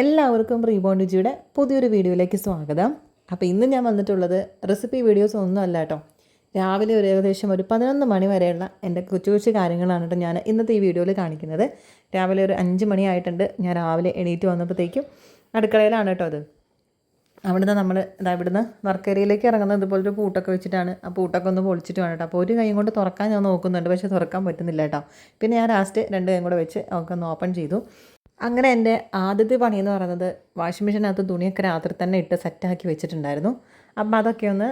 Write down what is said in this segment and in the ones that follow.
എല്ലാവർക്കും റീബോണ്ടിജിയുടെ പുതിയൊരു വീഡിയോയിലേക്ക് സ്വാഗതം. അപ്പോൾ ഇന്ന് ഞാൻ വന്നിട്ടുള്ളത് റെസിപ്പി വീഡിയോസ് ഒന്നും അല്ല കേട്ടോ രാവിലെ ഒരു ഏകദേശം ഒരു പതിനൊന്ന് മണി വരെയുള്ള എന്റെ കൊച്ചു കൊച്ചു കാര്യങ്ങളാണ് കേട്ടോ ഞാൻ ഇന്നത്തെ ഈ വീഡിയോയിൽ കാണിക്കുന്നത്. രാവിലെ ഒരു അഞ്ച് മണിയായിട്ടുണ്ട് ഞാൻ രാവിലെ എണീറ്റ് വന്നപ്പോഴത്തേക്കും അടുക്കളയിലാണ് കേട്ടോ അത്. അവിടുന്ന് നമ്മൾ ഇതാ ഇവിടുന്ന് വർക്ക് ഏരിയയിലേക്ക് ഇറങ്ങുന്നത് ഇതുപോലൊരു പൂട്ടൊക്കെ വെച്ചിട്ടാണ്. ആ പൂട്ടൊക്കെ ഒന്ന് പൊളിച്ചിട്ട് വേണം കേട്ടോ അപ്പോൾ ഒരു കൈ കൊണ്ട് തുറക്കാൻ ഞാൻ നോക്കുന്നുണ്ട്. പക്ഷേ തുറക്കാൻ പറ്റുന്നില്ല കേട്ടോ പിന്നെ ഞാൻ ലാസ്റ്റ് രണ്ട് കൈയും കൂടെ വെച്ച് ഒക്കെ ഒന്ന് ഓപ്പൺ ചെയ്തു. അങ്ങനെ എന്റെ ആദ്യത്തെ പണി എന്ന് പറയുന്നത് വാഷിംഗ് മെഷീനകത്ത് തുണിയൊക്കെ രാത്രി തന്നെ ഇട്ട് സെറ്റാക്കി വെച്ചിട്ടുണ്ടായിരുന്നു. അപ്പം അതൊക്കെ ഒന്ന്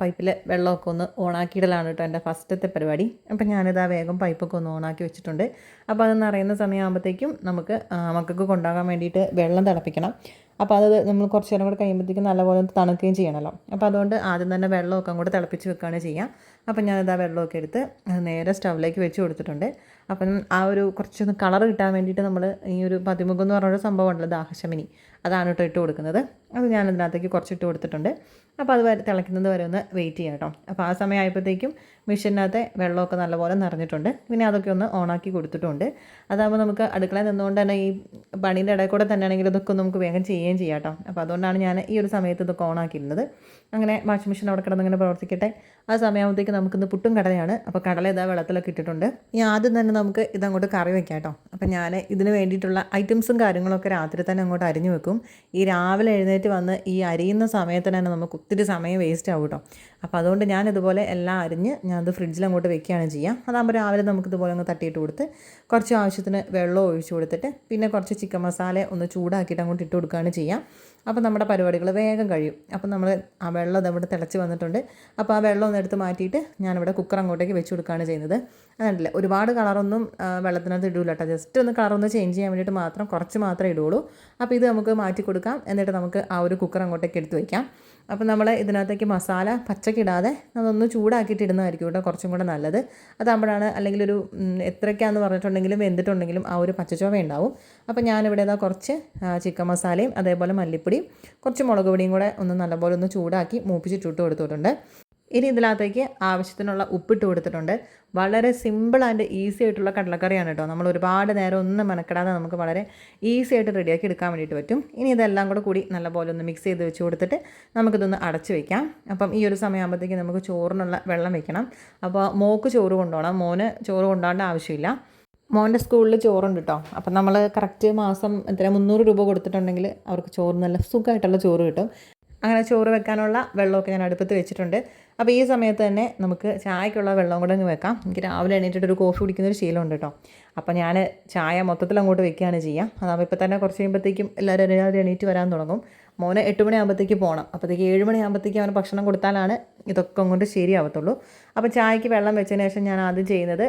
പൈപ്പിൽ വെള്ളമൊക്കെ ഒന്ന് ഓണാക്കിയിടലാണ് കേട്ടോ എന്റെ ഫസ്റ്റത്തെ പരിപാടി. അപ്പം ഞാനിതാ വേഗം പൈപ്പൊക്കെ ഒന്ന് ഓണാക്കി വെച്ചിട്ടുണ്ട്. അപ്പോൾ അത് നിറയുന്ന സമയമാകുമ്പോഴത്തേക്കും നമുക്ക് ആ, മക്കൾക്ക് കൊണ്ടാകാൻ വേണ്ടിയിട്ട് വെള്ളം തിളപ്പിക്കണം. അപ്പോൾ അത് നമ്മൾ കുറച്ച് നേരം കൂടെ കഴിയുമ്പോഴത്തേക്കും നല്ലപോലെ തണുക്കുകയും ചെയ്യണമല്ലോ അപ്പോൾ അതുകൊണ്ട് ആദ്യം തന്നെ വെള്ളമൊക്കെ അങ്ങോട്ട് തിളപ്പിച്ച് വെക്കുകയാണ് ചെയ്യുക അപ്പം ആ വെള്ളമൊക്കെ എടുത്ത് നേരെ സ്റ്റൗവിലേക്ക് വെച്ച് കൊടുത്തിട്ടുണ്ട്. അപ്പം ആ ഒരു കുറച്ചൊന്ന് കളർ കിട്ടാൻ വേണ്ടിയിട്ട് നമ്മൾ ഈ ഒരു പതിമുഖം എന്ന് പറഞ്ഞൊരു സംഭവം ഉണ്ടല്ലോ ദാഹശമിനി. അതാണ് കേട്ടോ ഇട്ട് കൊടുക്കുന്നത്. അത് ഞാൻ അതിനകത്തേക്ക് കുറച്ച് ഇട്ട് കൊടുത്തിട്ടുണ്ട്. അപ്പോൾ അത് തിളയ്ക്കുന്നത് വരെ ഒന്ന് വെയിറ്റ് ചെയ്യാം കേട്ടോ. അപ്പോൾ ആ സമയം സമയമായപ്പോഴത്തേക്കും മെഷീനകത്തെ വെള്ളമൊക്കെ നല്ലപോലെ നിറഞ്ഞിട്ടുണ്ട്. പിന്നെ അതൊക്കെ ഒന്ന് ഓണാക്കി കൊടുത്തിട്ടുണ്ട്. അതാകുമ്പോൾ നമുക്ക് അടുക്കളയിൽ നിന്നുകൊണ്ട് തന്നെ ഈ പണീന്റെ ഇടയിൽ കൂടെ തന്നെ ആണെങ്കിൽ ഇതൊക്കെ നമുക്ക് വേഗം ചെയ്യുകയും ചെയ്യാം കേട്ടോ അപ്പോൾ അതുകൊണ്ടാണ് ഞാൻ ഈ ഒരു സമയത്ത് ഇതൊക്കെ ഓണാക്കിയിരുന്നത്. അങ്ങനെ വാഷിംഗ് മെഷീൻ അവിടെ കിടന്ന് ഇങ്ങനെ പ്രവർത്തിക്കട്ടെ. ആ സമയമാകുമ്പോഴത്തേക്ക് നമുക്കിന്ന് പുട്ടും കടലയാണ്. അപ്പോൾ കടല ഇതാ വെള്ളത്തിലൊക്കെ ഇട്ടിട്ടുണ്ട്. ഇനി ആദ്യം തന്നെ നമുക്ക് ഇതങ്ങോട്ട് കറി വെക്കാം കേട്ടോ അപ്പോൾ ഞാൻ ഇതിന് വേണ്ടിയിട്ടുള്ള ഐറ്റംസും കാര്യങ്ങളൊക്കെ രാത്രി തന്നെ അങ്ങോട്ട് അരിഞ്ഞു വെക്കും. ഈ രാവിലെ എഴുന്നേറ്റ് വന്ന് ഈ അരിയുന്ന സമയത്ത് തന്നെ നമുക്ക് ഒത്തിരി സമയം വേസ്റ്റ് ആവും കേട്ടോ അപ്പോൾ അതുകൊണ്ട് ഞാനിതുപോലെ എല്ലാം അരിഞ്ഞ് ഞാനത് ഫ്രിഡ്ജിൽ അങ്ങോട്ട് വെക്കുകയാണ് ചെയ്യുക അതാകുമ്പോൾ രാവിലെ നമുക്ക് ഇതുപോലെ ഒന്ന് തട്ടിയിട്ട് കൊടുത്ത് കുറച്ച് ആവശ്യത്തിന് വെള്ളം ഒഴിച്ചു കൊടുത്തിട്ട് പിന്നെ കുറച്ച് ചിക്കൻ മസാല ഒന്ന് ചൂടാക്കിയിട്ട് അങ്ങോട്ട് ഇട്ട് കൊടുക്കുകയാണ് ചെയ്യുക അപ്പോൾ നമ്മുടെ പരിപാടികൾ വേഗം കഴിയും. അപ്പോൾ നമ്മൾ ആ വെള്ളം ഇതവിടെ തിളച്ച് വന്നിട്ടുണ്ട്. അപ്പോൾ ആ വെള്ളം ഒന്ന് എടുത്ത് മാറ്റിയിട്ട് ഞാനിവിടെ കുക്കർ അങ്ങോട്ടേക്ക് വെച്ച് കൊടുക്കുകയാണ് ചെയ്യുന്നത്. അതുണ്ടല്ലേ ഒരുപാട് കളറൊന്നും വെള്ളത്തിനകത്ത് ഇടൂല ജസ്റ്റ് ഒന്ന് കളറൊന്ന് ചേഞ്ച് ചെയ്യാൻ വേണ്ടിയിട്ട് മാത്രം കുറച്ച് മാത്രമേ ഇടുകയുള്ളൂ. അപ്പോൾ ഇത് നമുക്ക് മാറ്റി കൊടുക്കാം. എന്നിട്ട് നമുക്ക് ആ ഒരു കുക്കർ അങ്ങോട്ടേക്ക് എടുത്ത് വയ്ക്കാം അപ്പോൾ നമ്മൾ ഇതിനകത്തേക്ക് മസാല പച്ചക്കിടാതെ അതൊന്ന് ചൂടാക്കിയിട്ട് ഇടുന്നതായിരിക്കും കേട്ടോ കുറച്ചും കൂടെ നല്ലത്. അതാകുമ്പോഴാണ് അല്ലെങ്കിൽ ഒരു എത്രയ്ക്കാന്ന് പറഞ്ഞിട്ടുണ്ടെങ്കിലും വെന്തിട്ടുണ്ടെങ്കിലും ആ ഒരു പച്ചച്ചോവ ഉണ്ടാവും. അപ്പോൾ ഞാനിവിടെ ഇതാ കുറച്ച് ചിക്കൻ മസാലയും അതേപോലെ മല്ലിപ്പൊടിയും കുറച്ച് മുളക് പൊടിയും കൂടെ ഒന്ന് നല്ലപോലെ ഒന്ന് ചൂടാക്കി മൂപ്പിച്ചിട്ടിട്ട് കൊടുത്തിട്ടുണ്ട്. ഇനി ഇതിനകത്തേക്ക് ആവശ്യത്തിനുള്ള ഉപ്പിട്ട് കൊടുത്തിട്ടുണ്ട്. വളരെ സിമ്പിൾ ആൻഡ് ഈസി ആയിട്ടുള്ള കടലക്കറിയാണ് കേട്ടോ. നമ്മൾ ഒരുപാട് നേരം ഒന്നും മെനക്കെടാതെ നമുക്ക് വളരെ ഈസി ആയിട്ട് റെഡിയാക്കി എടുക്കാൻ വേണ്ടിയിട്ട് പറ്റും. ഇനി ഇതെല്ലാം കൂടെ കൂടി നല്ലപോലെ ഒന്ന് മിക്സ് ചെയ്ത് വെച്ച് കൊടുത്തിട്ട് നമുക്കിതൊന്ന് അടച്ച് വെക്കാം. അപ്പം ഈ ഒരു സമയമാകുമ്പോഴത്തേക്ക് നമുക്ക് ചോറിനുള്ള വെള്ളം വെക്കണം. അപ്പോൾ മോക്ക് ചോറ് കൊണ്ടുപോകണം. മോന് ചോറ് കൊണ്ടുപോകേണ്ട ആവശ്യമില്ല. മോന്റെ സ്കൂളിൽ ചോറുണ്ട് കേട്ടോ. അപ്പം നമ്മൾ കറക്റ്റ് മാസം എത്ര മുന്നൂറ് രൂപ കൊടുത്തിട്ടുണ്ടെങ്കിൽ അവർക്ക് ചോറ് നല്ല സുഖമായിട്ടുള്ള ചോറ് കിട്ടും. അങ്ങനെ ചോറ് വെക്കാനുള്ള വെള്ളമൊക്കെ ഞാൻ അടുപ്പത്ത് വെച്ചിട്ടുണ്ട്. അപ്പോൾ ഈ സമയത്ത് തന്നെ നമുക്ക് ചായക്കുള്ള വെള്ളം കൂടെ അങ്ങ് വെക്കാം. എനിക്ക് രാവിലെ എണീറ്റിട്ട് ഒരു കോഫി കുടിക്കുന്ന ഒരു ശീലമുണ്ട് കേട്ടോ. അപ്പോൾ ഞാൻ ചായ മൊത്തത്തിൽ അങ്ങോട്ട് വെക്കുകയാണ് ചെയ്യുക. അതാകുമ്പോൾ ഇപ്പോൾ തന്നെ കുറച്ച് കഴിയുമ്പോഴത്തേക്കും എല്ലാവരും എല്ലാവരും എണീറ്റ് വരാൻ തുടങ്ങും. മോന് എട്ട് മണിയാകുമ്പോഴത്തേക്ക് പോകണം അപ്പോഴത്തേക്ക് ഏഴ് മണിയാകുമ്പോഴത്തേക്ക് അവന് ഭക്ഷണം കൊടുത്താലാണ് ഇതൊക്കെ അങ്ങോട്ട് ശരിയാവത്തുള്ളൂ. അപ്പോൾ ചായക്ക് വെള്ളം വെച്ചതിന് ശേഷം ഞാൻ ആദ്യം ചെയ്യുന്നത്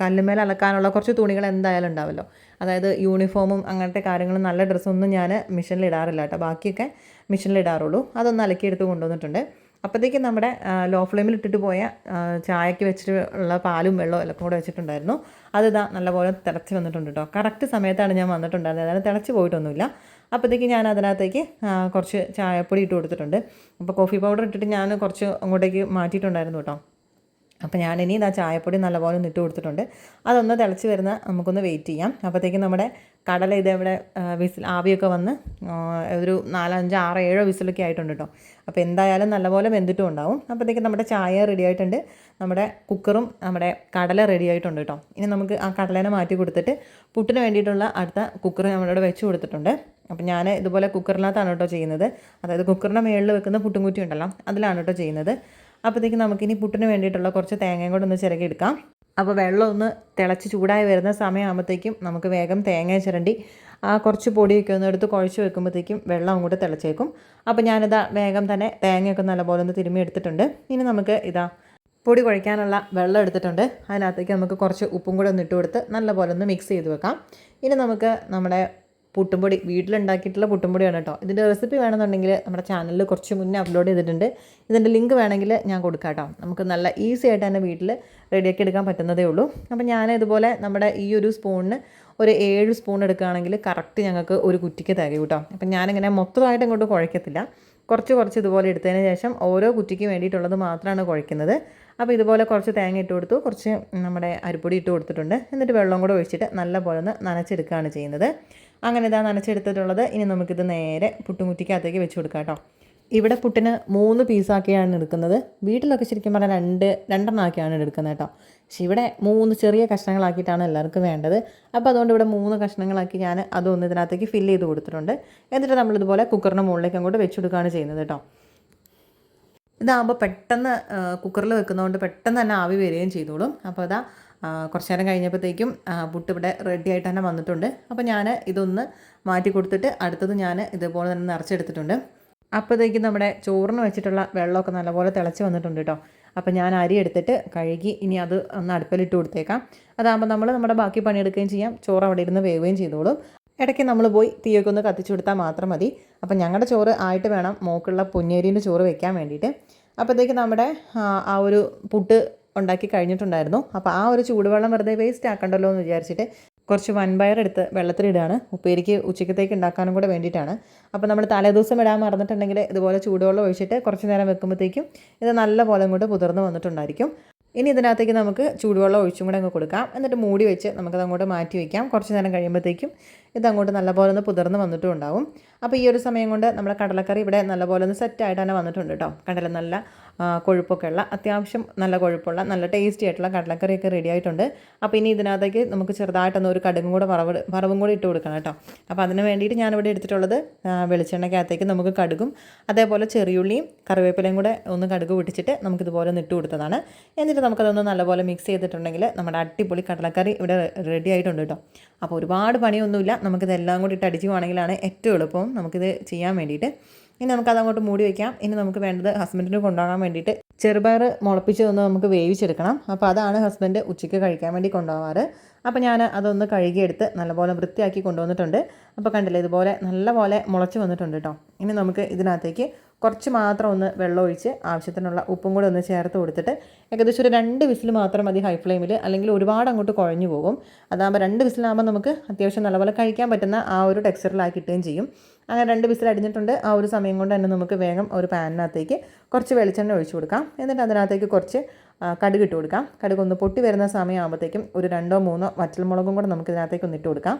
കല്ലുമേൽ അലക്കാനുള്ള കുറച്ച് തുണികൾ എന്തായാലും ഉണ്ടാവല്ലോ. അതായത് യൂണിഫോമും അങ്ങനത്തെ കാര്യങ്ങളും നല്ല ഡ്രസ്സൊന്നും ഞാൻ മിഷനിൽ ഇടാറില്ല കേട്ടോ. ബാക്കിയൊക്കെ മിഷനിൽ ഇടാറുള്ളൂ. അതൊന്ന് അലക്കിയെടുത്ത് കൊണ്ടുവന്നിട്ടുണ്ട്. അപ്പോഴത്തേക്കും നമ്മുടെ ലോ ഫ്ലെയിമിൽ ഇട്ടിട്ട് പോയ ചായക്ക് വെച്ചിട്ടുള്ള പാലും വെള്ളവും എല്ലാം കൂടെ വെച്ചിട്ടുണ്ടായിരുന്നു. അത് ഇതാ നല്ലപോലെ തിളച്ച് വന്നിട്ടുണ്ട് കേട്ടോ. കറക്റ്റ് സമയത്താണ് ഞാൻ വന്നിട്ടുണ്ടായിരുന്നത്. അതായത് തിളച്ച് പോയിട്ടൊന്നുമില്ല. അപ്പോഴത്തേക്ക് ഞാൻ അതിനകത്തേക്ക് കുറച്ച് ചായപ്പൊടി ഇട്ട് കൊടുത്തിട്ടുണ്ട്. അപ്പോൾ കോഫി പൗഡർ ഇട്ടിട്ട് ഞാൻ കുറച്ച് അങ്ങോട്ടേക്ക് മാറ്റിയിട്ടുണ്ടായിരുന്നു കേട്ടോ. അപ്പോൾ ഞാൻ ഇനി ഇതാ ചായപ്പൊടി നല്ലപോലെ ഒന്ന് ഇട്ട് കൊടുത്തിട്ടുണ്ട്. അതൊന്ന് തിളച്ച് വരുന്ന നമുക്കൊന്ന് വെയിറ്റ് ചെയ്യാം. അപ്പോഴത്തേക്കും നമ്മുടെ കടല ഇതേവിടെ വിസിൽ ആവിയൊക്കെ വന്ന് ഒരു നാലഞ്ച് ആറ് ഏഴോ വിസിലൊക്കെ ആയിട്ടുണ്ട് കേട്ടോ. അപ്പോൾ എന്തായാലും നല്ലപോലെ വെന്തിട്ടും ഉണ്ടാവും. അപ്പോഴത്തേക്കും നമ്മുടെ ചായ റെഡി ആയിട്ടുണ്ട്. നമ്മുടെ കുക്കറും നമ്മുടെ കടല റെഡി ആയിട്ടുണ്ട് കേട്ടോ. ഇനി നമുക്ക് ആ കടലേനെ മാറ്റി കൊടുത്തിട്ട് പുട്ടിന് വേണ്ടിയിട്ടുള്ള അടുത്ത കുക്കർ നമ്മളിവിടെ വെച്ച് കൊടുത്തിട്ടുണ്ട്. അപ്പം ഞാൻ ഇതുപോലെ കുക്കറിനകത്താണ് കേട്ടോ ചെയ്യുന്നത്. അതായത് കുക്കറിന്റെ മുകളിൽ വെക്കുന്ന പുട്ടും കുറ്റി ഉണ്ടല്ലോ അതിലാണ് കേട്ടോ ചെയ്യുന്നത്. അപ്പോഴത്തേക്ക് നമുക്കിനി പുട്ടിന് വേണ്ടിയിട്ടുള്ള കുറച്ച് തേങ്ങയും കൂടെ ഒന്ന് ചിരകി എടുക്കാം. അപ്പോൾ വെള്ളം ഒന്ന് തിളച്ച് ചൂടായി വരുന്ന സമയമാകുമ്പോഴത്തേക്കും നമുക്ക് വേഗം തേങ്ങ ചിരണ്ടി ആ കുറച്ച് പൊടിയൊക്കെ ഒന്ന് എടുത്ത് കുഴച്ച് വെക്കുമ്പോഴത്തേക്കും വെള്ളം അങ്ങോട്ട് തിളച്ചേക്കും. അപ്പോൾ ഞാനിതാ വേഗം തന്നെ തേങ്ങയൊക്കെ നല്ലപോലെ ഒന്ന് തിരുമ്മി എടുത്തിട്ടുണ്ട്. ഇനി നമുക്ക് ഇതാ പൊടി കുഴയ്ക്കാനുള്ള വെള്ളം എടുത്തിട്ടുണ്ട്. അതിനകത്തേക്ക് നമുക്ക് കുറച്ച് ഉപ്പും കൂടെ ഒന്ന് ഇട്ട് കൊടുത്ത് നല്ലപോലെ ഒന്ന് മിക്സ് ചെയ്ത് വെക്കാം. ഇനി നമുക്ക് നമ്മുടെ പുട്ടുംപൊടി വീട്ടിലുണ്ടാക്കിയിട്ടുള്ള പുട്ടുംപൊടിയാണ് കേട്ടോ. ഇതിന്റെ റെസിപ്പി വേണമെന്നുണ്ടെങ്കിൽ നമ്മുടെ ചാനലിൽ കുറച്ച് മുന്നേ അപ്ലോഡ് ചെയ്തിട്ടുണ്ട്. ഇതിന്റെ ലിങ്ക് വേണമെങ്കിൽ ഞാൻ കൊടുക്കാം കേട്ടോ. നമുക്ക് നല്ല ഈസി ആയിട്ട് തന്നെ വീട്ടിൽ റെഡിയാക്കി എടുക്കാൻ പറ്റുന്നതേ ഉള്ളൂ. അപ്പം ഞാൻ ഇതുപോലെ നമ്മുടെ ഈ ഒരു സ്പൂണിന് ഒരു ഏഴ് സ്പൂൺ എടുക്കുകയാണെങ്കിൽ കറക്റ്റ് ഞങ്ങൾക്ക് ഒരു കുറ്റിക്ക് തികയും കേട്ടോ. അപ്പം ഞാനിങ്ങനെ മൊത്തമായിട്ട് ഇങ്ങോട്ട് കുഴക്കത്തില്ല. കുറച്ച് കുറച്ച് ഇതുപോലെ എടുത്തതിന് ശേഷം ഓരോ കുറ്റിക്ക് വേണ്ടിയിട്ടുള്ളത് മാത്രമാണ് കുഴക്കുന്നത്. അപ്പോൾ ഇതുപോലെ കുറച്ച് തേങ്ങ ഇട്ട് കൊടുത്തു. കുറച്ച് നമ്മുടെ അരിപ്പൊടി ഇട്ട് കൊടുത്തിട്ടുണ്ട്. എന്നിട്ട് വെള്ളം കൂടെ ഒഴിച്ചിട്ട് നല്ല പോലെ ഒന്ന് നനച്ചെടുക്കുകയാണ് ചെയ്യുന്നത്. അങ്ങനെ ഇതാ നനച്ചെടുത്തിട്ടുള്ളത്. ഇനി നമുക്കിത് നേരെ പുട്ടുംകുറ്റിക്കകത്തേക്ക് വെച്ച് കൊടുക്കാം കേട്ടോ. ഇവിടെ പുട്ടിന് മൂന്ന് പീസാക്കിയാണ് എടുക്കുന്നത്. വീട്ടിലൊക്കെ ശരിക്കും പറഞ്ഞാൽ രണ്ട് രണ്ടെണ്ണം ആക്കിയാണ് എടുക്കുന്നത് കേട്ടോ. പക്ഷെ ഇവിടെ മൂന്ന് ചെറിയ കഷ്ണങ്ങളാക്കിയിട്ടാണ് എല്ലാവർക്കും വേണ്ടത്. അപ്പോൾ അതുകൊണ്ട് ഇവിടെ മൂന്ന് കഷ്ണങ്ങളാക്കി ഞാൻ അതൊന്ന് ഇതിനകത്തേക്ക് ഫില്ല് ചെയ്ത് കൊടുത്തിട്ടുണ്ട്. എന്നിട്ട് നമ്മളിതുപോലെ കുക്കറിന് മുകളിലേക്ക് അങ്ങോട്ട് വെച്ച് കൊടുക്കുകയാണ് ചെയ്യുന്നത് കേട്ടോ. ഇതാകുമ്പോൾ പെട്ടെന്ന് കുക്കറിൽ വെക്കുന്നതുകൊണ്ട് പെട്ടെന്ന് തന്നെ ആവി വരികയും ചെയ്തോളും. അപ്പോൾ അതാ കുറച്ച് നേരം കഴിഞ്ഞപ്പോഴത്തേക്കും പുട്ട് ഇവിടെ റെഡി ആയിട്ട് തന്നെ വന്നിട്ടുണ്ട്. അപ്പോൾ ഞാൻ ഇതൊന്ന് മാറ്റി കൊടുത്തിട്ട് അടുത്തത് ഞാൻ ഇതുപോലെ തന്നെ നിറച്ചെടുത്തിട്ടുണ്ട്. അപ്പോഴത്തേക്കും നമ്മുടെ ചോറിന് വെച്ചിട്ടുള്ള വെള്ളമൊക്കെ നല്ലപോലെ തിളച്ച് വന്നിട്ടുണ്ട് കേട്ടോ അപ്പോൾ ഞാൻ അരി എടുത്തിട്ട് കഴുകി ഇനി അത് ഒന്ന് അടുപ്പിലിട്ട് കൊടുത്തേക്കാം. അതാകുമ്പോൾ നമ്മൾ നമ്മുടെ ബാക്കി പണിയെടുക്കുകയും ചെയ്യാം. ചോറ് അവിടെ ഇരുന്ന് വേവുകയും ചെയ്തോളും. ഇടയ്ക്ക് നമ്മൾ പോയി തീയൊക്കെ ഒന്ന് കത്തിച്ചു കൊടുത്താൽ മാത്രം മതി. അപ്പം ഞങ്ങളുടെ ചോറ് ആയിട്ട് വേണം മോക്കുള്ള പൊന്നേരീന്റെ ചോറ് വെക്കാൻ വേണ്ടിയിട്ട്. അപ്പോഴത്തേക്ക് നമ്മുടെ ആ, ഒരു പുട്ട് ഉണ്ടാക്കി കഴിഞ്ഞിട്ടുണ്ടായിരുന്നു. അപ്പോൾ ആ ഒരു ചൂടുവെള്ളം വെറുതെ വേസ്റ്റ് ആക്കണ്ടല്ലോ എന്ന് വിചാരിച്ചിട്ട് കുറച്ച് വൻപയർ എടുത്ത് വെള്ളത്തിലിടുകയാണ് ഉപ്പേരിക്ക് ഉച്ചക്കത്തേക്ക് ഉണ്ടാക്കാനും കൂടെ വേണ്ടിയിട്ടാണ്. അപ്പോൾ നമ്മൾ തലേദിവസം ഇടാൻ മറന്നിട്ടുണ്ടെങ്കിൽ ഇതുപോലെ ചൂടുവെള്ളം ഒഴിച്ചിട്ട് കുറച്ച് നേരം വെക്കുമ്പോഴത്തേക്കും ഇത് നല്ല പോലെ അങ്ങോട്ട് പുതിർന്ന് വന്നിട്ടുണ്ടായിരിക്കും. ഇനി ഇതിനകത്തേക്ക് നമുക്ക് ചൂടുവെള്ളം ഒഴിച്ചും കൂടെ അങ്ങ് കൊടുക്കാം. എന്നിട്ട് മൂടി വെച്ച് നമുക്കത് അങ്ങോട്ട് മാറ്റി വയ്ക്കാം കുറച്ച് നേരം കഴിയുമ്പോഴത്തേക്കും ഇതങ്ങോട്ട് നല്ലപോലെ ഒന്ന് പുതിർന്ന് വന്നിട്ടും ഉണ്ടാവും. അപ്പോൾ ഈ ഒരു സമയം കൊണ്ട് നമ്മുടെ കടലക്കറി ഇവിടെ നല്ലപോലെ ഒന്ന് സെറ്റായിട്ട് തന്നെ വന്നിട്ടുണ്ട് കേട്ടോ കടല നല്ല കൊഴുപ്പൊക്കെ ഉള്ള അത്യാവശ്യം നല്ല കൊഴുപ്പുള്ള നല്ല ടേസ്റ്റി ആയിട്ടുള്ള കടലക്കറിയൊക്കെ റെഡി ആയിട്ടുണ്ട്. അപ്പോൾ ഇനി ഇതിനകത്തേക്ക് നമുക്ക് ചെറുതായിട്ടൊന്ന് ഒരു കടുകും കൂടെ വറവ് വറവും കൂടി ഇട്ട് കൊടുക്കണം കേട്ടോ. അപ്പോൾ അതിന് വേണ്ടിയിട്ട് ഞാനിവിടെ എടുത്തിട്ടുള്ളത് വെളിച്ചെണ്ണയ്ക്കകത്തേക്ക് നമുക്ക് കടുകും അതേപോലെ ചെറിയുള്ളിയും കറിവേപ്പിലയും കൂടെ ഒന്ന് കടുക് പിടിച്ചിട്ട് നമുക്കിതുപോലെ ഒന്ന് ഇട്ട് കൊടുത്തതാണ്. എന്നിട്ട് നമുക്കതൊന്ന് നല്ലപോലെ മിക്സ് ചെയ്തിട്ടുണ്ടെങ്കിൽ നമ്മുടെ അടിപൊളി കടലക്കറി ഇവിടെ റെഡി ആയിട്ടുണ്ട് കേട്ടോ. അപ്പോൾ ഒരുപാട് പണിയൊന്നുമില്ല. നമുക്കിതെല്ലാം കൂടി ഇട്ട് അടിച്ചുവാണെങ്കിലാണ് ഏറ്റവും എളുപ്പം നമുക്കിത് ചെയ്യാൻ വേണ്ടിയിട്ട്. ഇനി നമുക്കത് അങ്ങോട്ട് മൂടി വയ്ക്കാം ഇനി നമുക്ക് വേണ്ടത് ഹസ്ബൻഡിന് കൊണ്ടുപോകാൻ വേണ്ടിയിട്ട് ചെറുപയർ മുളപ്പിച്ച് ഒന്ന് നമുക്ക് വേവിച്ചെടുക്കണം. അപ്പോൾ അതാണ് ഹസ്ബൻഡ് ഉച്ചയ്ക്ക് കഴിക്കാൻ വേണ്ടി കൊണ്ടുപോകാറ്. അപ്പോൾ ഞാൻ അതൊന്ന് കഴുകിയെടുത്ത് നല്ലപോലെ വൃത്തിയാക്കി കൊണ്ടുവന്നിട്ടുണ്ട്. അപ്പോൾ കണ്ടില്ലേ ഇതുപോലെ നല്ലപോലെ മുളച്ച് വന്നിട്ടുണ്ട് കേട്ടോ ഇനി നമുക്ക് ഇതിനകത്തേക്ക് കുറച്ച് മാത്രം ഒന്ന് വെള്ളം ഒഴിച്ച് ആവശ്യത്തിനുള്ള ഉപ്പും കൂടെ ഒന്ന് ചേർത്ത് കൊടുത്തിട്ട് ഏകദേശം ഒരു രണ്ട് വിസിൽ മാത്രം മതി ഹൈ ഫ്ലെയിമിൽ അല്ലെങ്കിൽ ഒരുപാട് അങ്ങോട്ട് കുഴഞ്ഞു പോകും. അതാകുമ്പോൾ രണ്ട് വിസിലാകുമ്പോൾ നമുക്ക് അത്യാവശ്യം നല്ലപോലെ കഴിക്കാൻ പറ്റുന്ന ആ ഒരു ടെക്സ്ചറിലാക്കി കിട്ടുകയും ചെയ്യും. അങ്ങനെ രണ്ട് വിസിൽ അടിഞ്ഞിട്ടുണ്ട്. ആ ഒരു സമയം കൊണ്ട് തന്നെ നമുക്ക് വേഗം ഒരു പാനിനകത്തേക്ക് കുറച്ച് വെളിച്ചെണ്ണ ഒഴിച്ചു കൊടുക്കാം. എന്നിട്ട് അതിനകത്തേക്ക് കുറച്ച് കടുക് ഇട്ട് കൊടുക്കാം. കടുക് ഒന്ന് പൊട്ടി വരുന്ന സമയമാകുമ്പോഴത്തേക്കും ഒരു രണ്ടോ മൂന്നോ വറ്റൽമുളകും കൂടെ നമുക്ക് ഇതിനകത്തേക്ക് ഒന്ന് ഇട്ട് കൊടുക്കാം.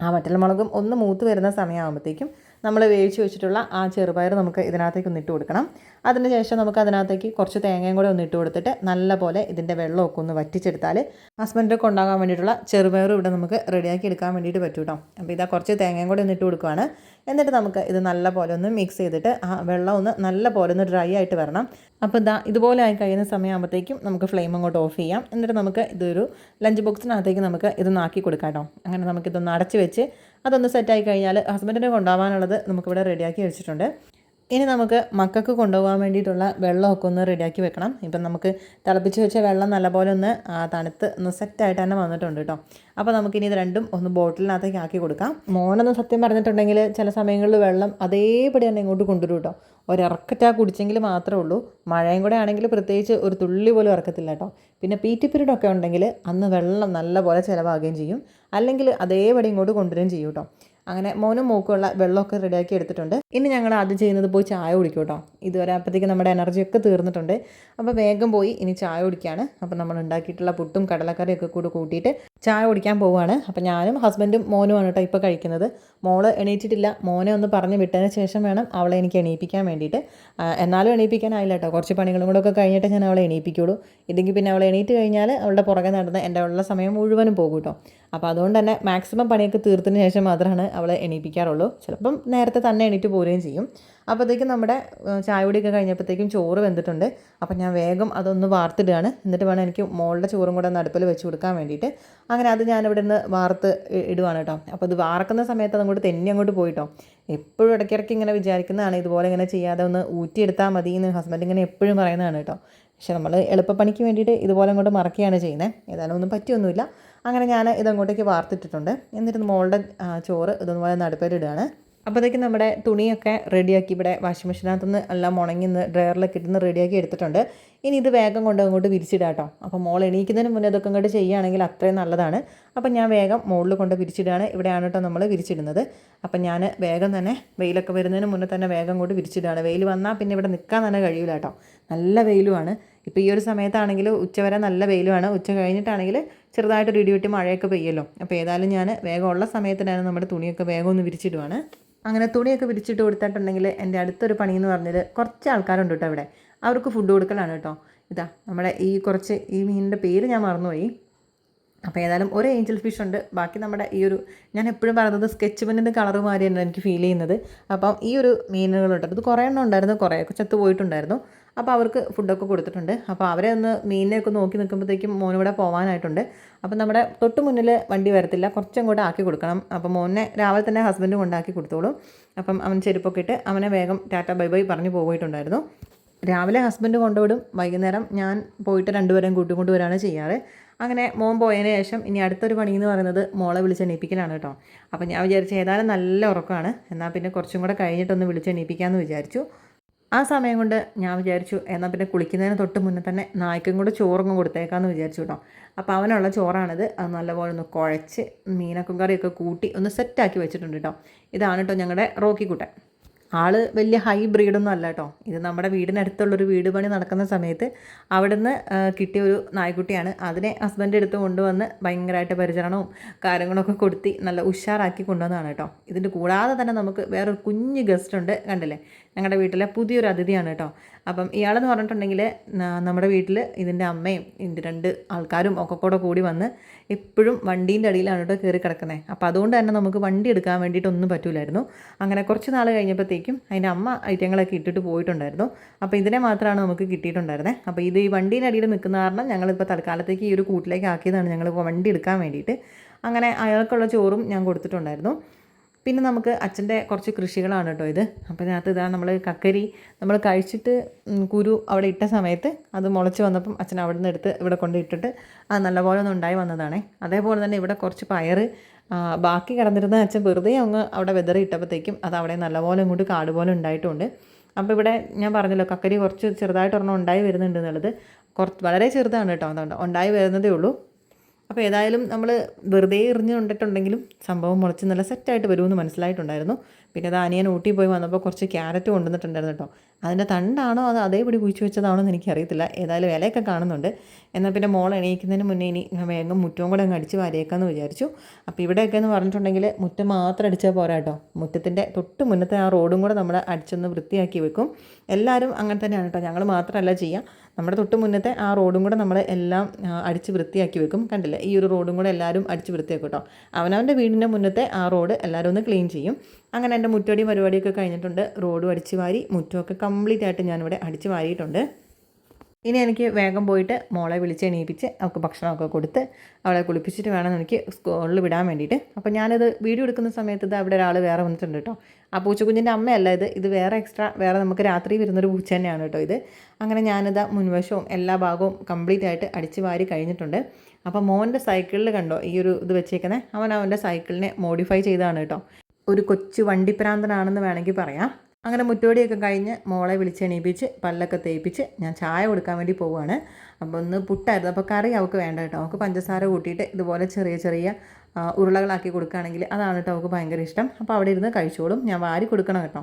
ആ വറ്റൽമുളകും ഒന്ന് മൂത്ത് വരുന്ന സമയമാകുമ്പോഴത്തേക്കും നമ്മൾ വേവിച്ച് വെച്ചിട്ടുള്ള ആ ചെറുപയർ നമുക്ക് ഇതിനകത്തേക്ക് ഒന്ന് ഇട്ട് കൊടുക്കണം. അതിനുശേഷം നമുക്ക് അതിനകത്തേക്ക് കുറച്ച് തേങ്ങയും കൂടെ ഒന്ന് ഇട്ട് കൊടുത്തിട്ട് നല്ലപോലെ ഇതിന്റെ വെള്ളമൊക്കെ ഒന്ന് വറ്റിച്ചെടുത്താൽ ഹസ്ബൻഡൊക്കെ ഉണ്ടാകാൻ വേണ്ടിയിട്ടുള്ള ചെറുപയർ ഇവിടെ നമുക്ക് റെഡിയാക്കി എടുക്കാൻ വേണ്ടിയിട്ട് പറ്റും കേട്ടോ. അപ്പോൾ ഇതാ കുറച്ച് തേങ്ങയും കൂടെ ഒന്ന് ഇട്ട് കൊടുക്കുകയാണ് എന്നിട്ട് നമുക്ക് ഇത് നല്ല പോലെ ഒന്ന് മിക്സ് ചെയ്തിട്ട് ആ വെള്ളം ഒന്ന് നല്ല പോലെ ഒന്ന് ഡ്രൈ ആയിട്ട് വരണം. അപ്പോൾ ഇതാ ഇതുപോലെ ആയി കഴിയുന്ന സമയമാകുമ്പോഴത്തേക്കും നമുക്ക് ഫ്ലെയിം അങ്ങോട്ട് ഓഫ് ചെയ്യാം. എന്നിട്ട് നമുക്ക് ഇതൊരു ലഞ്ച് ബോക്സിനകത്തേക്ക് നമുക്ക് ഇത് നാക്കി കൊടുക്കാം കേട്ടോ. അങ്ങനെ നമുക്കിതൊന്ന് അടച്ച് വെച്ച് അതൊന്ന് സെറ്റായി കഴിഞ്ഞാൽ ഹസ്ബൻഡിനെ കൊണ്ടുപോകാനുള്ളത് നമുക്കിവിടെ റെഡിയാക്കി വെച്ചിട്ടുണ്ട്. ഇനി നമുക്ക് മക്കൾക്ക് കൊണ്ടുപോകാൻ വേണ്ടിയിട്ടുള്ള വെള്ളമൊക്കെ ഒന്ന് റെഡിയാക്കി വെക്കണം. ഇപ്പം നമുക്ക് തിളപ്പിച്ച് വെച്ച വെള്ളം നല്ലപോലെ ഒന്ന് തണുത്ത് ഒന്ന് സെറ്റായിട്ട് തന്നെ വന്നിട്ടുണ്ട് കേട്ടോ അപ്പോൾ നമുക്കിനി ഇത് രണ്ടും ഒന്ന് ബോട്ടിലിനകത്തേക്ക് ആക്കി കൊടുക്കാം. മോനൊന്ന് സത്യം പറഞ്ഞിട്ടുണ്ടെങ്കിൽ ചില സമയങ്ങളിൽ വെള്ളം അതേപടി തന്നെ ഇങ്ങോട്ട് കൊണ്ടുവരും കേട്ടോ ഒരിറക്കറ്റാ കുടിച്ചെങ്കിൽ മാത്രമേ ഉള്ളൂ. മഴയും കൂടെ ആണെങ്കിൽ പ്രത്യേകിച്ച് ഒരു തുള്ളി പോലും ഇറക്കത്തില്ല കേട്ടോ. പിന്നെ പി ടി പീരീഡ് ഒക്കെ ഉണ്ടെങ്കിൽ അന്ന് വെള്ളം നല്ലപോലെ ചിലവാകുകയും ചെയ്യും. അല്ലെങ്കിൽ അതേപടി ഇങ്ങോട്ട് കൊണ്ടുവരികയും ചെയ്യും കേട്ടോ. അങ്ങനെ മോനും മൂക്കുമുള്ള വെള്ളമൊക്കെ റെഡിയാക്കി എടുത്തിട്ടുണ്ട്. ഇനി ഞങ്ങൾ ആദ്യം ചെയ്യുന്നത് പോയി ചായ കുടിക്കും കേട്ടോ. ഇതുവരെ അപ്പോഴത്തേക്ക് നമ്മുടെ എനർജിയൊക്കെ തീർന്നിട്ടുണ്ട്. അപ്പോൾ വേഗം പോയി ഇനി ചായ കുടിക്കുകയാണ് അപ്പോൾ നമ്മൾ ഉണ്ടാക്കിയിട്ടുള്ള പുട്ടും കടലക്കറിയൊക്കെ കൂടി കൂട്ടിയിട്ട് ചായ കുടിക്കാൻ പോവുകയാണ്. അപ്പോൾ ഞാനും ഹസ്ബൻഡും മോനുമാണ് കേട്ടോ ഇപ്പോൾ കഴിക്കുന്നത്. മോൾ എണീറ്റിട്ടില്ല. മോനെ ഒന്ന് പറഞ്ഞ് വിട്ടതിന് ശേഷം വേണം അവളെ എനിക്ക് എണീപ്പിക്കാൻ വേണ്ടിയിട്ട്. എന്നാലും എണീപ്പിക്കാനായില്ല കേട്ടോ. കുറച്ച് പണികളും കൂടെ ഒക്കെ കഴിഞ്ഞിട്ട് ഞാൻ അവളെ എണീപ്പിക്കുള്ളൂ. ഇല്ലെങ്കിൽ പിന്നെ അവളെ എണീറ്റ് കഴിഞ്ഞാൽ അവളുടെ പുറകെ നടന്ന് എന്റെ ഉള്ള സമയം മുഴുവനും പോകും കേട്ടോ. അപ്പോൾ അതുകൊണ്ട് തന്നെ മാക്സിമം പണിയൊക്കെ തീർത്തതിന് ശേഷം മാത്രമാണ് അവളെ എണീപ്പിക്കാറുള്ളൂ. ചിലപ്പം നേരത്തെ തന്നെ എണീറ്റ് പോരുകയും ചെയ്യും. അപ്പോഴത്തേക്കും നമ്മുടെ ചായപൊടിയൊക്കെ കഴിഞ്ഞപ്പോഴത്തേക്കും ചോറ് വെന്തിട്ടുണ്ട്. അപ്പം ഞാൻ വേഗം അതൊന്ന് വാർത്തിടുകയാണ്. എന്നിട്ട് വേണം എനിക്ക് മോളുടെ ചോറും കൂടെ ഒന്ന് അടുപ്പിൽ വെച്ച് കൊടുക്കാൻ വേണ്ടിയിട്ട്. അങ്ങനെ അത് ഞാൻ നിന്ന് വാർത്ത് ഇടുവാണ് കേട്ടോ. അപ്പോൾ ഇത് വാർക്കുന്ന സമയത്ത് അതങ്ങോട്ട് തെന്നി അങ്ങോട്ട് പോയിട്ടോ എപ്പോഴും ഇടയ്ക്കിടയ്ക്ക് ഇങ്ങനെ വിചാരിക്കുന്നതാണ് ഇതുപോലെ ഇങ്ങനെ ചെയ്യാതെ ഒന്ന് ഊറ്റിയെടുത്താൽ മതി എന്ന് ഹസ്ബൻഡ് ഇങ്ങനെ എപ്പോഴും പറയുന്നതാണ് കേട്ടോ. പക്ഷേ നമ്മൾ എളുപ്പപ്പണിക്ക് വേണ്ടിയിട്ട് ഇതുപോലെ അങ്ങോട്ട് മറക്കുകയാണ് ചെയ്യുന്നത്. ഏതായാലും ഒന്നും പറ്റിയൊന്നുമില്ല. അങ്ങനെ ഞാൻ ഇതങ്ങോട്ടേക്ക് വാർത്തിട്ടിട്ടുണ്ട്. എന്നിട്ട് മോളുടെ ചോറ് ഇതൊന്നുപോലെ നടുപ്പേലിടുകയാണ് അപ്പോഴത്തേക്കും നമ്മുടെ തുണിയൊക്കെ റെഡിയാക്കി ഇവിടെ വാഷിംഗ് മെഷീനകത്തുനിന്ന് എല്ലാം ഉണങ്ങി ഡ്രയറിലൊക്കെ ഇരുന്ന് റെഡിയാക്കി എടുത്തിട്ടുണ്ട്. ഇനി ഇത് വേഗം കൊണ്ട് അങ്ങോട്ട് വിരിച്ചിടാം കേട്ടോ. അപ്പോൾ മോൾ എണീക്കുന്നതിന് മുന്നേ ഇതൊക്കെ ഇങ്ങോട്ട് ചെയ്യുകയാണെങ്കിൽ അത്രയും നല്ലതാണ്. അപ്പം ഞാൻ വേഗം മുകളിൽ കൊണ്ട് വിരിച്ചിടുകയാണ്. ഇവിടെയാണ് കേട്ടോ നമ്മൾ വിരിച്ചിടുന്നത്. അപ്പം ഞാൻ വേഗം തന്നെ വെയിലൊക്കെ വരുന്നതിന് മുന്നേ തന്നെ വേഗം കൊണ്ട് വിരിച്ചിടുകയാണ്. വെയിൽ വന്നാൽ പിന്നെ ഇവിടെ നിൽക്കാൻ തന്നെ കഴിയില്ല കേട്ടോ. നല്ല വെയിലുമാണ്. ഇപ്പോൾ ഈ ഒരു സമയത്താണെങ്കിൽ ഉച്ചവരെ നല്ല വെയിലുമാണ്. ഉച്ച കഴിഞ്ഞിട്ടാണെങ്കിൽ ചെറുതായിട്ട് ഇടിവെട്ടി മഴയൊക്കെ പെയ്യല്ലോ. അപ്പോൾ ഏതായാലും ഞാൻ വേഗം ഉള്ള സമയത്തിനാണ് നമ്മുടെ തുണിയൊക്കെ വേഗം ഒന്ന് വിരിച്ചിടുവാണ്. അങ്ങനെ തുണിയൊക്കെ വിരിച്ചിട്ട് കൊടുത്തിട്ടുണ്ടെങ്കിൽ എന്റെ അടുത്തൊരു പണി എന്ന് പറഞ്ഞത് കുറച്ച് ആൾക്കാരുണ്ട് കേട്ടോ ഇവിടെ. അവർക്ക് ഫുഡ് കൊടുക്കലാണ് കേട്ടോ. ഇതാ നമ്മുടെ ഈ കുറച്ച് ഈ മീനിന്റെ പേര് ഞാൻ മറന്നുപോയി. അപ്പോൾ ഏതായാലും ഒരു ഏഞ്ചൽ ഫിഷ് ഉണ്ട്. ബാക്കി നമ്മുടെ ഈ ഒരു ഞാൻ എപ്പോഴും പറയുന്നത് സ്കെച്ച് പെന്നിന്റെ കളർ മാതിരിയാണ് എനിക്ക് ഫീൽ ചെയ്യുന്നത്. അപ്പം ഈ ഒരു മീനുകളുണ്ട് ഇത് കുറേ എണ്ണം ഉണ്ടായിരുന്നു കുറേയൊക്കെ ചത്തു പോയിട്ടുണ്ടായിരുന്നു. അപ്പോൾ അവർക്ക് ഫുഡൊക്കെ കൊടുത്തിട്ടുണ്ട്. അപ്പോൾ അവരെ ഒന്ന് മീനിനെയൊക്കെ നോക്കി നിൽക്കുമ്പോഴത്തേക്കും മോനിവിടെ പോകാനായിട്ടുണ്ട് അപ്പോൾ നമ്മുടെ തൊട്ട് മുന്നിൽ വണ്ടി വരത്തില്ല കുറച്ചങ്ങോട്ട് ആക്കി കൊടുക്കണം. അപ്പോൾ മോനെ രാവിലെ തന്നെ ഹസ്ബൻഡ് കൊണ്ടാക്കി കൊടുത്തോളും. അപ്പം അവൻ ചെരുപ്പൊക്കെ ഇട്ട് അവനെ വേഗം ടാറ്റ ബൈ ബൈ പറഞ്ഞു പോയിട്ടുണ്ടായിരുന്നു. രാവിലെ ഹസ്ബൻഡ് കൊണ്ടുവിടും വൈകുന്നേരം ഞാൻ പോയിട്ട് രണ്ടുപേരെയും കൂട്ടിക്കൊണ്ട് വരികയാണ് ചെയ്യാറ്. അങ്ങനെ മോൻ പോയതിന് ശേഷം ഇനി അടുത്തൊരു പണി എന്ന് പറയുന്നത് മോളെ വിളിച്ചെണീപ്പിക്കലാണ് കേട്ടോ. അപ്പോൾ ഞാൻ വിചാരിച്ചു ഏതായാലും നല്ല ഉറക്കമാണ് എന്നാൽ പിന്നെ കുറച്ചും കൂടെ കഴിഞ്ഞിട്ടൊന്ന് വിളിച്ചെണീപ്പിക്കാമെന്ന് വിചാരിച്ചു. ആ സമയം കൊണ്ട് ഞാൻ വിചാരിച്ചു എന്നാൽ പിന്നെ കുളിക്കുന്നതിന് തൊട്ട് മുന്നേ തന്നെ നായ്ക്കും കൂടെ ചോറൊന്നും കൊടുത്തേക്കാമെന്ന് വിചാരിച്ചു കേട്ടോ. അപ്പോൾ അവനുള്ള ചോറാണിത് അത് നല്ലപോലെ ഒന്ന് കുഴച്ച് മീനക്കും കറിയൊക്കെ കൂട്ടി ഒന്ന് സെറ്റാക്കി വെച്ചിട്ടുണ്ട് കേട്ടോ. ഇതാണ് കേട്ടോ ഞങ്ങളുടെ റോക്കി കുട്ടൻ. ആൾ വലിയ ഹൈ ബ്രീഡൊന്നും അല്ല കേട്ടോ ഇത് നമ്മുടെ വീടിനടുത്തുള്ളൊരു വീട് പണി നടക്കുന്ന സമയത്ത് അവിടുന്ന് കിട്ടിയ ഒരു നായ്ക്കുട്ടിയാണ്. അതിനെ ഹസ്ബൻഡ് എടുത്ത് കൊണ്ടുവന്ന് ഭയങ്കരമായിട്ട് പരിചരണവും കാര്യങ്ങളൊക്കെ കൊടുത്തി നല്ല ഉഷാറാക്കി കൊണ്ടുവന്നതാണ് കേട്ടോ ഇതിന്റെ കൂടാതെ തന്നെ നമുക്ക് വേറൊരു കുഞ്ഞ് ഗസ്റ്റ് ഉണ്ട് കണ്ടില്ലേ? ഞങ്ങളുടെ വീട്ടിലെ പുതിയൊരു അതിഥിയാണ് കേട്ടോ. അപ്പം ഇയാളെന്ന് പറഞ്ഞിട്ടുണ്ടെങ്കിൽ നമ്മുടെ വീട്ടിൽ ഇതിന്റെ അമ്മയും ഇതിന്റെ രണ്ട് ആൾക്കാരും ഒക്കെ കൂടെ കൂടി വന്ന് എപ്പോഴും വണ്ടീന്റെ അടിയിലാണ് കേട്ടോ കയറി കിടക്കുന്നത് അപ്പോൾ അതുകൊണ്ട് തന്നെ നമുക്ക് വണ്ടി എടുക്കാൻ വേണ്ടിയിട്ടൊന്നും പറ്റൂലായിരുന്നു. അങ്ങനെ കുറച്ച് നാൾ കഴിഞ്ഞപ്പോഴത്തേക്കും അതിന്റെ അമ്മ ഐറ്റങ്ങളൊക്കെ ഇട്ടിട്ട് പോയിട്ടുണ്ടായിരുന്നു. അപ്പോൾ ഇതിനെ മാത്രമാണ് നമുക്ക് കിട്ടിയിട്ടുണ്ടായിരുന്നത് അപ്പോൾ ഇത് ഈ വണ്ടീന്റെ അടിയിൽ നിൽക്കുന്ന കാരണം ഞങ്ങളിപ്പോൾ തൽക്കാലത്തേക്ക് ഈ ഒരു കൂട്ടിലേക്ക് ആക്കിയതാണ് ഞങ്ങൾ വണ്ടി എടുക്കാൻ വേണ്ടിയിട്ട്. അങ്ങനെ അയാൾക്കുള്ള ചോറും ഞാൻ കൊടുത്തിട്ടുണ്ടായിരുന്നു. പിന്നെ നമുക്ക് അച്ഛന്റെ കുറച്ച് കൃഷികളാണ് കേട്ടോ ഇത്. അപ്പോൾ ഇതിനകത്ത് ഇതാണ് നമ്മൾ കക്കരി നമ്മൾ കഴിച്ചിട്ട് കുരു അവിടെ ഇട്ട സമയത്ത് അത് മുളച്ച് വന്നപ്പം അച്ഛൻ അവിടെ നിന്ന് എടുത്ത് ഇവിടെ കൊണ്ട് ഇട്ടിട്ട് അത് നല്ലപോലെ ഒന്ന് ഉണ്ടായി വന്നതാണേ. അതേപോലെ തന്നെ ഇവിടെ കുറച്ച് പയർ ബാക്കി കിടന്നിരുന്ന അച്ഛൻ വെറുതെ അങ്ങ് അവിടെ വെതറി ഇട്ടപ്പോഴത്തേക്കും അത് അവിടെ നല്ലപോലെ ഇങ്ങോട്ട് കാട് പോലെ ഉണ്ടായിട്ടുണ്ട്. അപ്പോൾ ഇവിടെ ഞാൻ പറഞ്ഞല്ലോ കക്കരി കുറച്ച് ചെറുതായിട്ട് ചെറുതായിട്ടൊരെണ്ണം ഉണ്ടായി വരുന്നുണ്ട് എന്നുള്ളത്. കുറച്ച് വളരെ ചെറുതാണ് കേട്ടോ അതുകൊണ്ട് ഉണ്ടായി വരുന്നതേ ഉള്ളൂ. അപ്പോൾ ഏതായാലും നമ്മൾ വെറുതെ എറിഞ്ഞു കൊണ്ടിട്ടുണ്ടെങ്കിലും സംഭവം മുളച്ച് നല്ല സെറ്റായിട്ട് വരുമെന്ന് മനസ്സിലായിട്ടുണ്ടായിരുന്നു. പിന്നെ അത് അനിയൻ ഊട്ടി പോയി വന്നപ്പോൾ കുറച്ച് ക്യാരറ്റ് കൊണ്ടുവന്നിട്ടുണ്ടായിരുന്നു കേട്ടോ. അതിന്റെ തണ്ടാണോ അത് അതേപടി കുഴിച്ചു വെച്ചതാണോ എന്ന് എനിക്കറിയത്തില്ല. ഏതായാലും വിലയൊക്കെ കാണുന്നുണ്ട്. എന്നാൽ പിന്നെ മോൾ എണീക്കുന്നതിന് മുന്നേ ഇനി വേഗം മുറ്റവും കൂടെ അങ്ങ് അടിച്ച് വരയേക്കാമെന്ന് വിചാരിച്ചു. അപ്പോൾ ഇവിടെയൊക്കെ എന്ന് പറഞ്ഞിട്ടുണ്ടെങ്കിൽ മുറ്റം മാത്രം അടിച്ചാൽ പോരാ കേട്ടോ. മുറ്റത്തിന്റെ തൊട്ട് മുന്നത്തെ ആ റോഡും കൂടെ നമ്മൾ അടിച്ചൊന്ന് വൃത്തിയാക്കി വെക്കും. എല്ലാവരും അങ്ങനെ തന്നെയാണ് കേട്ടോ. ഞങ്ങൾ മാത്രമല്ല ചെയ്യുക. നമ്മുടെ തൊട്ട് മുന്നത്തെ ആ റോഡും കൂടെ നമ്മൾ എല്ലാം അടിച്ച് വൃത്തിയാക്കി വെക്കും. കണ്ടില്ലേ? ഈ ഒരു റോഡും കൂടെ എല്ലാവരും അടിച്ച് വൃത്തിയാക്കും കേട്ടോ. അവനവന്റെ വീടിന്റെ മുന്നത്തെ ആ റോഡ് എല്ലാവരും ഒന്ന് ക്ലീൻ ചെയ്യും. അങ്ങനെ എന്റെ മുറ്റടിയും പരിപാടിയൊക്കെ കഴിഞ്ഞിട്ടുണ്ട്. റോഡും അടിച്ച് വാരി മുറ്റമൊക്കെ കംപ്ലീറ്റ് ആയിട്ട് ഞാനിവിടെ അടിച്ച് വാരിയിട്ടുണ്ട്. ഇനി എനിക്ക് വേഗം പോയിട്ട് മോളെ വിളിച്ച് എണീപ്പിച്ച് അവൾക്ക് ഭക്ഷണമൊക്കെ കൊടുത്ത് അവളെ കുളിപ്പിച്ചിട്ട് വേണം എനിക്ക് സ്കൂളിൽ വിടാൻ വേണ്ടിയിട്ട്. അപ്പോൾ ഞാനത് വീഡിയോ എടുക്കുന്ന സമയത്ത് ഇത് അവിടെ ഒരാൾ വേറെ വന്നിട്ടുണ്ട് കേട്ടോ. ആ പൂച്ചക്കുഞ്ഞിന്റെ അമ്മയല്ല ഇത്. ഇത് വേറെ എക്സ്ട്രാ വേറെ നമുക്ക് രാത്രി വരുന്നൊരു പൂച്ച തന്നെയാണ് കേട്ടോ ഇത്. അങ്ങനെ ഞാനിത് മുൻവശവും എല്ലാ ഭാഗവും കംപ്ലീറ്റ് ആയിട്ട് അടിച്ച് വാരി കഴിഞ്ഞിട്ടുണ്ട്. അപ്പോൾ മോന്റെ സൈക്കിളിൽ കണ്ടോ ഈ ഒരു ഇത് വെച്ചേക്കുന്നത് അവൻ അവന്റെ സൈക്കിളിനെ മോഡിഫൈ ചെയ്തതാണ് കേട്ടോ. ഒരു കൊച്ചു വണ്ടിപ്രാന്തനാണെന്ന് വേണമെങ്കിൽ പറയാം. അങ്ങനെ മുറ്റോടിയൊക്കെ കഴിഞ്ഞ് മോളെ വിളിച്ചെണീപ്പിച്ച് പല്ലൊക്കെ തേപ്പിച്ച് ഞാൻ ചായ കൊടുക്കാൻ വേണ്ടി പോവുകയാണ്. അപ്പോൾ ഒന്ന് പുട്ടായിരുന്നു. അപ്പോൾ കറി അവൾക്ക് വേണ്ട കേട്ടോ. അവൾക്ക് പഞ്ചസാര കൂട്ടിയിട്ട് ഇതുപോലെ ചെറിയ ചെറിയ ഉരുളകളാക്കി കൊടുക്കുകയാണെങ്കിൽ അതാണ് കേട്ടോ അവൾക്ക് ഭയങ്കര ഇഷ്ടം. അപ്പോൾ അവിടെ ഇരുന്ന് കഴിച്ചോളും. ഞാൻ വാരി കൊടുക്കണം കേട്ടോ.